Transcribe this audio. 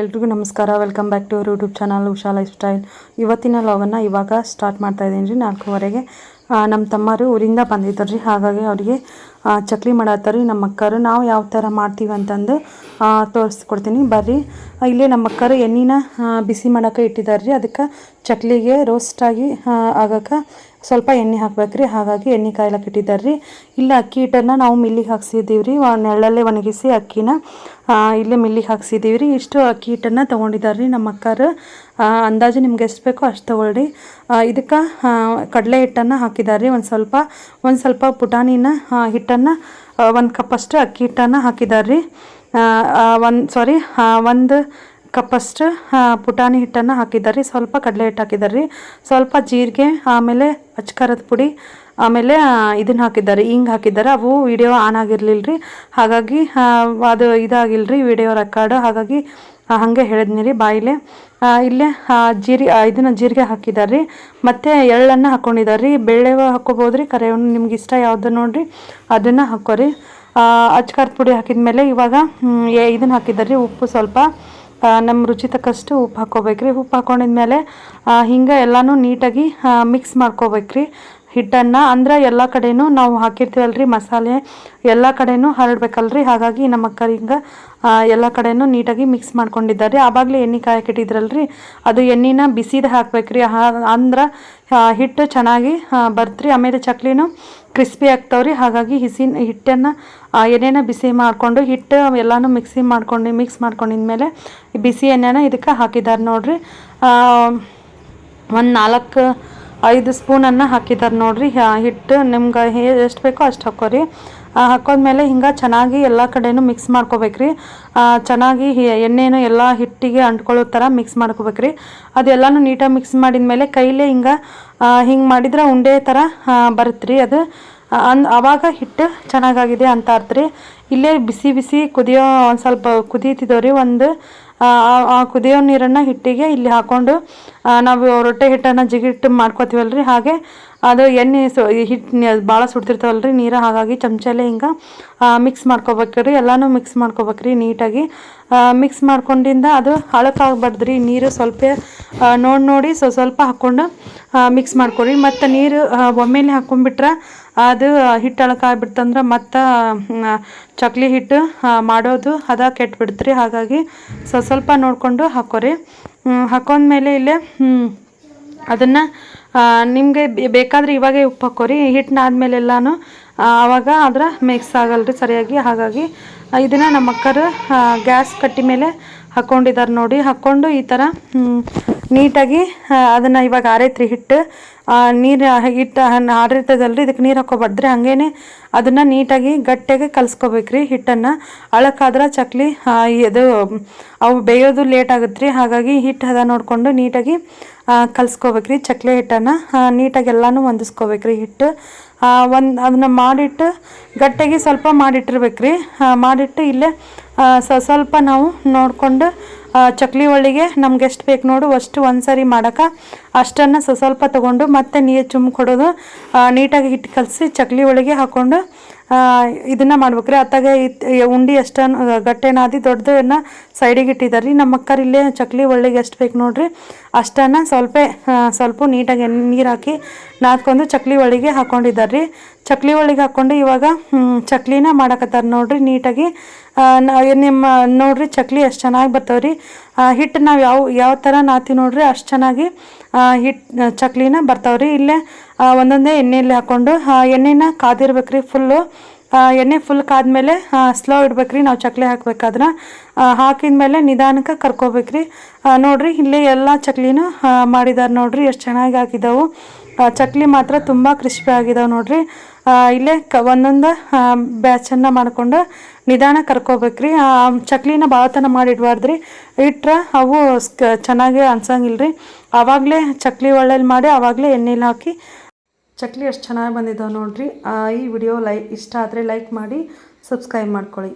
ಎಲ್ರಿಗೂ ನಮಸ್ಕಾರ. Welcome back to our YouTube channel Usha lifestyle ಇವತ್ತಿನ ಲವನ್ನು ಇವಾಗ ಸ್ಟಾರ್ಟ್ ಮಾಡ್ತಾ ಇದ್ದೀನಿ ರೀ ನಾಲ್ಕೂವರೆಗೆ. ನಮ್ಮ ತಮ್ಮರು ಊರಿಂದ ಬಂದಿದ್ದಾರೆ ರೀ. ಹಾಗಾಗಿ ಅವರಿಗೆ ಚಕ್ಲಿ ಮಾಡತ್ತಾರ ನಮ್ಮ ಅಕ್ಕರು. ನಾವು ಯಾವ ಥರ ಮಾಡ್ತೀವಿ ಅಂತಂದು ತೋರಿಸ್ಕೊಡ್ತೀನಿ. ಬರ್ರಿ. ಇಲ್ಲೇ ನಮ್ಮ ಅಕ್ಕರು ಎಣ್ಣಿನ ಬಿಸಿ ಮಾಡೋಕೆ ಇಟ್ಟಿದ್ದಾರೆ ರೀ. ಅದಕ್ಕೆ ಚಕ್ಲಿಗೆ ರೋಸ್ಟಾಗಿ ಆಗಕ್ಕೆ ಸ್ವಲ್ಪ ಎಣ್ಣೆ ಹಾಕ್ಬೇಕ್ರಿ. ಹಾಗಾಗಿ ಎಣ್ಣೆ ಕಾಯ್ಲಕ್ಕೆ ಇಟ್ಟಿದ್ದಾರೆ ರೀ ಇಲ್ಲ ಅಕ್ಕಿ ಹಿಟ್ಟನ್ನು ನಾವು ಮಿಲ್ಲಿಗೆ ಹಾಕ್ಸಿದ್ದೀವಿ ರೀ ನೆಳ್ಳಲ್ಲೇ ಒಣಗಿಸಿ ಅಕ್ಕಿನ ಇಲ್ಲೇ ಮಿಲ್ಲಿಗೆ ಹಾಕ್ಸಿದ್ದೀವಿ ರೀ ಇಷ್ಟು ಅಕ್ಕಿ ಹಿಟ್ಟನ್ನು ತೊಗೊಂಡಿದ್ದಾರೆ ರೀ ನಮ್ಮ ಅಕ್ಕಾರು ಅಂದಾಜು ನಿಮ್ಗೆ ಎಷ್ಟು ಬೇಕೋ ಅಷ್ಟು ತೊಗೊಳ್ರಿ. ಇದಕ್ಕೆ ಕಡಲೆ ಹಿಟ್ಟನ್ನು ಹಾಕಿದ್ದಾರೆ ರೀ ಒಂದು ಸ್ವಲ್ಪ ಒಂದು ಸ್ವಲ್ಪ ಪುಟಾಣಿನ ಹಿಟ್ಟನ್ನು ಒಂದು ಕಪ್ಪಷ್ಟು ಅಕ್ಕಿ ಹಿಟ್ಟನ್ನು ಹಾಕಿದ್ದಾರೆ ರೀ ಒಂದು ಸಾರಿ ಒಂದು ಕಪ್ಪಷ್ಟು ಪುಟಾಣಿ ಹಿಟ್ಟನ್ನು ಹಾಕಿದ್ದಾರೆ. ಸ್ವಲ್ಪ ಕಡಲೆ ಹಿಟ್ಟು ಹಾಕಿದ್ದಾರೆ. ಸ್ವಲ್ಪ ಜೀರಿಗೆ, ಆಮೇಲೆ ಅಚ್ಕಾರದ ಪುಡಿ, ಆಮೇಲೆ ಇದನ್ನು ಹಾಕಿದ್ದಾರೆ. ಹಿಂಗೆ ಹಾಕಿದ್ದಾರೆ. ಅವು ವಿಡಿಯೋ ಆನ್ ಆಗಿರಲಿಲ್ಲ ರೀ ಹಾಗಾಗಿ ಅದು ಇದಾಗಿಲ್ಲ ರೀ ವಿಡಿಯೋ ರೆಕಾರ್ಡ್. ಹಾಗಾಗಿ ಹಾಗೆ ಹೇಳಿದ್ನಿ ರೀ ಬಾಯಿಲೆ. ಇಲ್ಲೇ ಜೀರಿ ಇದನ್ನು ಜೀರಿಗೆ ಹಾಕಿದ್ದಾರೆ. ರೀ ಮತ್ತು ಎಳ್ಳನ್ನು ಹಾಕ್ಕೊಂಡಿದ್ದಾರೆ ರೀ. ಬೆಳ್ಳೆ ಹಾಕ್ಕೋಬೋದು ರೀ. ಕರೆ ನಿಮ್ಗೆ ಇಷ್ಟ ಯಾವ್ದು ನೋಡಿರಿ. ಅದನ್ನು ಹಾಕೋರಿ ಅಚ್ಕಾರದ ಪುಡಿ ಹಾಕಿದ ಮೇಲೆ ಇವಾಗ ಇದನ್ನು ಹಾಕಿದ್ದಾರೆ ರೀ. ಉಪ್ಪು ಸ್ವಲ್ಪ ನಮ್ಮ ರುಚಿ ತಕ್ಕಷ್ಟು ಉಪ್ಪು ಹಾಕ್ಕೋಬೇಕ್ರಿ. ಉಪ್ಪು ಹಾಕೊಂಡಿದ್ಮೇಲೆ ಹಿಂಗೆ ಎಲ್ಲನೂ ನೀಟಾಗಿ ಮಿಕ್ಸ್ ಮಾಡ್ಕೋಬೇಕ್ರಿ. ಹಿಟ್ಟನ್ನು ಅಂದ್ರೆ ಎಲ್ಲ ಕಡೆನೂ ನಾವು ಹಾಕಿರ್ತೀವಲ್ರಿ ಮಸಾಲೆ ಎಲ್ಲ ಕಡೆನೂ ಹರಡ್ಬೇಕಲ್ರಿ. ಹಾಗಾಗಿ ನಮ್ಮ ಅಕ್ಕ ಹಿಂಗೆ ಎಲ್ಲ ಕಡೆನೂ ನೀಟಾಗಿ ಮಿಕ್ಸ್ ಮಾಡ್ಕೊಂಡಿದ್ದಾರೆ. ಆವಾಗಲೇ ಎಣ್ಣೆ ಕಾಯಕ್ಕಿಟ್ಟಿದ್ರಲ್ರಿ ಅದು ಎಣ್ಣೆನ ಬಿಸಿದ ಹಾಕ್ಬೇಕ್ರಿ. ಅಂದ್ರೆ ಹಿಟ್ಟು ಚೆನ್ನಾಗಿ ಬರ್ತ್ರಿ. ಆಮೇಲೆ ಚಕ್ಲಿನೂ ಕ್ರಿಸ್ಪಿ ಆಗ್ತಾವ್ರಿ. ಹಾಗಾಗಿ ಹಿಸಿನ, ಹಿಟ್ಟನ್ನು ಎಣ್ಣೆನ ಬಿಸಿ ಮಾಡಿಕೊಂಡು, ಹಿಟ್ಟು ಎಲ್ಲನೂ ಮಿಕ್ಸಿ ಮಾಡ್ಕೊಂಡು ಮಿಕ್ಸ್ ಮಾಡ್ಕೊಂಡಿದ್ಮೇಲೆ ಬಿಸಿ ಎಣ್ಣೆನ ಇದಕ್ಕೆ ಹಾಕಿದ್ದಾರೆ ನೋಡ್ರಿ. ಒಂದು ನಾಲ್ಕು ಐದು ಸ್ಪೂನನ್ನು ಹಾಕಿದ್ದಾರೆ ನೋಡಿರಿ. ಹಿಟ್ಟು ನಿಮ್ಗೆ ಎಷ್ಟು ಬೇಕೋ ಅಷ್ಟು ಹಾಕೋರಿ. ಹಾಕೋದ್ಮೇಲೆ ಹಿಂಗೆ ಚೆನ್ನಾಗಿ ಎಲ್ಲ ಕಡೆನೂ ಮಿಕ್ಸ್ ಮಾಡ್ಕೋಬೇಕ್ರಿ. ಚೆನ್ನಾಗಿ ಎಣ್ಣೆನು ಎಲ್ಲ ಹಿಟ್ಟಿಗೆ ಅಂಟ್ಕೊಳ್ಳೋ ಥರ ಮಿಕ್ಸ್ ಮಾಡ್ಕೋಬೇಕ್ರಿ. ಅದೆಲ್ಲನೂ ನೀಟಾಗಿ ಮಿಕ್ಸ್ ಮಾಡಿದ ಮೇಲೆ ಕೈಲೇ ಹಿಂಗೆ ಹಿಂಗೆ ಮಾಡಿದ್ರೆ ಉಂಡೆ ಥರ ಬರುತ್ತೆ ರೀ ಅದು. ಅನ್ ಅವಾಗ ಹಿಟ್ಟು ಚೆನ್ನಾಗಾಗಿದೆ ಅಂತ ಅರ್ಥ ರೀ ಇಲ್ಲೇ ಬಿಸಿ ಬಿಸಿ ಕುದಿಯೋ ಒಂದು ಸ್ವಲ್ಪ ಕುದೀತಿದ್ದವ್ರಿ ಒಂದು, ಆ ಕುದಿಯೋ ನೀರನ್ನು ಹಿಟ್ಟಿಗೆ ಇಲ್ಲಿ ಹಾಕ್ಕೊಂಡು ನಾವು ರೊಟ್ಟೆ ಹಿಟ್ಟನ್ನು ಜಿಗಿಟ್ಟು ಮಾಡ್ಕೋತೀವಲ್ರಿ? ಹಾಗೆ ಅದು ಎಣ್ಣೆ ಸು ಹಿಟ್ಟು ಭಾಳ ಸುಡ್ತಿರ್ತಾವಲ್ರಿ ನೀರು, ಹಾಗಾಗಿ ಚಮಚಲ್ಲೇ ಹಿಂಗೆ ಮಿಕ್ಸ್ ಮಾಡ್ಕೋಬೇಕ್ರಿ. ಎಲ್ಲನೂ ಮಿಕ್ಸ್ ಮಾಡ್ಕೋಬೇಕ್ರಿ ನೀಟಾಗಿ. ಮಿಕ್ಸ್ ಮಾಡ್ಕೊಂಡಿಂದ ಅದು ಹಳಕ್ಕಾಗಬಾರ್ದು ರೀ ನೀರು ಸ್ವಲ್ಪ ನೋಡಿ ನೋಡಿ ಸೊ, ಸ್ವಲ್ಪ ಹಾಕ್ಕೊಂಡು ಮಿಕ್ಸ್ ಮಾಡ್ಕೊಡಿ ಮತ್ತು ನೀರು ಒಮ್ಮೆಲೆ ಹಾಕ್ಕೊಂಡ್ಬಿಟ್ರೆ ಅದು ಹಿಟ್ಟು ಅಳಕಾಗ್ಬಿಡ್ತಂದ್ರೆ ಮತ್ತು ಚಕ್ಲಿ ಹಿಟ್ಟು ಮಾಡೋದು ಹದ ಕೆಟ್ಬಿಡ್ತ್ರಿ. ಹಾಗಾಗಿ ಸ್ವಲ್ಪ ನೋಡಿಕೊಂಡು ಹಾಕೋರಿ. ಹಾಕೊಂಡ್ಮೇಲೆ ಇಲ್ಲೇ ಅದನ್ನು ನಿಮಗೆ ಬೇಕಾದ್ರೆ ಇವಾಗೇ ಉಪ್ಪು ಹಾಕೋರಿ ಹಿಟ್ಟನ್ನ ಆದಮೇಲೆ ಎಲ್ಲನೂ ಆವಾಗ ಅದರ ಮಿಕ್ಸ್ ಆಗಲ್ರಿ ಸರಿಯಾಗಿ. ಹಾಗಾಗಿ ಇದನ್ನು ನಮ್ಮ ಅಕ್ಕರು ಗ್ಯಾಸ್ ಕಟ್ಟಿ ಮೇಲೆ ಹಾಕ್ಕೊಂಡಿದ್ದಾರೆ ನೋಡಿ ಹಾಕ್ಕೊಂಡು ಈ ಥರ ನೀಟಾಗಿ ಅದನ್ನು ಇವಾಗ ಆರೈತ್ರಿ ಹಿಟ್ಟು. ನೀರು ಹಿಟ್ಟು ಆರಿರ್ತದಲ್ರಿ ಇದಕ್ಕೆ ನೀರು ಹಾಕೋಬಾರ್ದ್ರಿ. ಹಂಗೇನೆ ಅದನ್ನು ನೀಟಾಗಿ ಗಟ್ಟಿಯಾಗಿ ಕಲಿಸ್ಕೋಬೇಕ್ರಿ ಹಿಟ್ಟನ್ನು. ಅಳಕ್ಕಾದ್ರೆ ಚಕ್ಲಿ ಇದು ಅವು ಬೇಯೋದು ಲೇಟ್ ಆಗುತ್ತೆ ರೀ ಹಾಗಾಗಿ ಹಿಟ್ಟು ಹದ ನೋಡಿಕೊಂಡು ನೀಟಾಗಿ ಕಲಿಸ್ಕೋಬೇಕ್ರಿ ಚಕ್ಲಿ ಹಿಟ್ಟನ್ನು. ನೀಟಾಗಿ ಎಲ್ಲನೂ ಹೊಂದಿಸ್ಕೋಬೇಕ್ರಿ ಹಿಟ್ಟು. ಒಂದು ಅದನ್ನ ಮಾಡಿಟ್ಟು ಗಟ್ಟಿಗೆ ಸ್ವಲ್ಪ ಮಾಡಿಟ್ಟಿರ್ಬೇಕು ರೀ ಮಾಡಿಟ್ಟು ಇಲ್ಲೇ ಸ್ವಲ್ಪ ನಾವು ನೋಡಿಕೊಂಡು ಚಕ್ಲಿ ಒಳ್ಳಿಗೆ ನಮ್ಗೆ ಎಷ್ಟು ಬೇಕು ನೋಡು, ಅಷ್ಟು ಒಂದು ಸರಿ ಮಾಡೋಕೆ ಅಷ್ಟನ್ನು ಸ್ವಲ್ಪ ತೊಗೊಂಡು ಮತ್ತೆ ನೀರು ಕೊಡೋದು ನೀಟಾಗಿ ಹಿಟ್ಟು ಕಲಸಿ ಚಕ್ಲಿ ಒಳಗೆ ಹಾಕ್ಕೊಂಡು ಇದನ್ನು ಮಾಡ್ಬೇಕ್ರಿ. ಅತ್ತಾಗೆ ಉಂಡಿ ಅಷ್ಟನ್ನು ಗಟ್ಟೆನಾದಿ ದೊಡ್ಡದನ್ನ ಸೈಡಿಗೆ ಇಟ್ಟಿದ್ದಾರೆ ರೀ ನಮ್ಮ ಅಕ್ಕರ್ ಇಲ್ಲೇ ಚಕ್ಲಿ ಒಳ್ಳೆಗೆ ಎಷ್ಟು ಬೇಕು ನೋಡ್ರಿ. ಅಷ್ಟನ್ನು ಸ್ವಲ್ಪ ಸ್ವಲ್ಪ ನೀಟಾಗಿ ನೀರು ಹಾಕಿ ನಾದ್ಕೊಂಡು ಚಕ್ಲಿ ಒಳಗೆ ಹಾಕ್ಕೊಂಡಿದ್ದಾರೆ ರೀ ಚಕ್ಲಿ ಒಳಗೆ ಹಾಕ್ಕೊಂಡು ಇವಾಗ ಚಕ್ಲಿನ ಮಾಡಕತ್ತಾರೆ ನೋಡ್ರಿ ನೀಟಾಗಿ. ನಿಮ್ಮ ನೋಡ್ರಿ ಚಕ್ಲಿ ಎಷ್ಟು ಚೆನ್ನಾಗಿ ಬರ್ತಾವೆ ರೀ ಹಿಟ್ಟು ನಾವು ಯಾವ ಯಾವ ಥರ ನಾತಿ ನೋಡ್ರಿ ಅಷ್ಟು ಚೆನ್ನಾಗಿ ಹಿಟ್ಟು ಚಕ್ಲಿನ ಬರ್ತಾವ್ರಿ. ಇಲ್ಲೇ ಆ, ಒಂದೊಂದೇ ಎಣ್ಣೆಯಲ್ಲಿ ಹಾಕ್ಕೊಂಡು ಎಣ್ಣೆನ ಕಾದಿರ್ಬೇಕ್ರಿ ಫುಲ್ಲು ಎಣ್ಣೆ ಫುಲ್ ಕಾದ್ಮೇಲೆ ಸ್ಲೋ ಇಡ್ಬೇಕ್ರಿ, ನಾವು ಚಕ್ಲಿ ಹಾಕ್ಬೇಕಾದ್ರೆ ಹಾಕಿದ್ಮೇಲೆ ನಿಧಾನಕ್ಕೆ ಕರ್ಕೋಬೇಕ್ರಿ. ನೋಡ್ರಿ, ಇಲ್ಲೇ ಎಲ್ಲ ಚಕ್ಲಿನೂ ಮಾಡಿದ್ದಾರೆ ನೋಡಿರಿ, ಎಷ್ಟು ಚೆನ್ನಾಗಿ ಹಾಕಿದ್ದಾವೆ ಚಕ್ಲಿ ಮಾತ್ರ ತುಂಬ ಕ್ರಿಸ್ಪಿ ಆಗಿದ್ದಾವೆ ನೋಡಿರಿ. ಇಲ್ಲೇ ಕ, ಒಂದೊಂದು ಬ್ಯಾಚನ್ನು ಮಾಡಿಕೊಂಡು ನಿಧಾನ ಕರ್ಕೋಬೇಕ್ರಿ. ಚಕ್ಲಿನ ಭಾವತನ ಮಾಡಿ ಇಡ್ಬಾರ್ದ್ರಿ ಇಟ್ರೆ ಅವು ಚೆನ್ನಾಗಿ ಅನ್ಸಂಗಿಲ್ಲ ರೀ ಆವಾಗಲೇ ಚಕ್ಲಿ ಒಳ್ಳೆಯಲ್ಲಿ ಮಾಡಿ ಆವಾಗಲೇ ಎಣ್ಣೆಲಿ ಹಾಕಿ ಚಕ್ಲಿ ಎಷ್ಟು ಚೆನ್ನಾಗಿ ಬಂದಿದ್ದಾವೆ ನೋಡಿರಿ. ಈ ವಿಡಿಯೋ ಲೈ ಇಷ್ಟ ಆದರೆ ಲೈಕ್ ಮಾಡಿ ಸಬ್ಸ್ಕ್ರೈಬ್ ಮಾಡ್ಕೊಳ್ಳಿ.